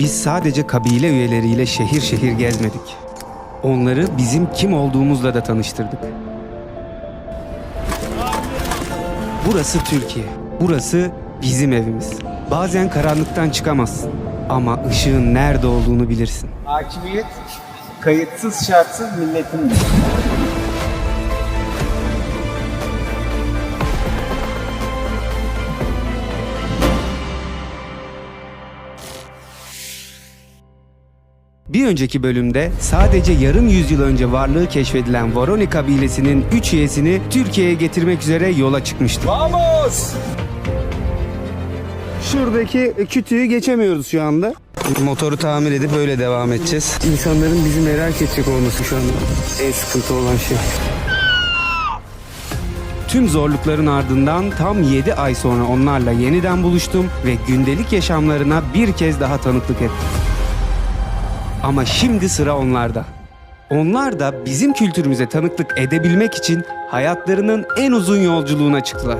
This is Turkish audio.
Biz sadece kabile üyeleriyle şehir şehir gezmedik. Onları bizim kim olduğumuzla da tanıştırdık. Burası Türkiye. Burası bizim evimiz. Bazen karanlıktan çıkamazsın ama ışığın nerede olduğunu bilirsin. Hakimiyet kayıtsız şartsız milletindir. Bir önceki bölümde sadece yarım yüzyıl önce varlığı keşfedilen Voroni kabilesinin 3 üyesini Türkiye'ye getirmek üzere yola çıkmıştı. Vamos! Şuradaki kütüğü geçemiyoruz şu anda. Motoru tamir edip öyle devam edeceğiz. İnsanların bizi merak edecek olması şu anda en sıkıntı olan şey. Tüm zorlukların ardından tam 7 ay sonra onlarla yeniden buluştum ve gündelik yaşamlarına bir kez daha tanıklık ettim. Ama şimdi sıra onlarda. Onlar da bizim kültürümüze tanıklık edebilmek için hayatlarının en uzun yolculuğuna çıktılar.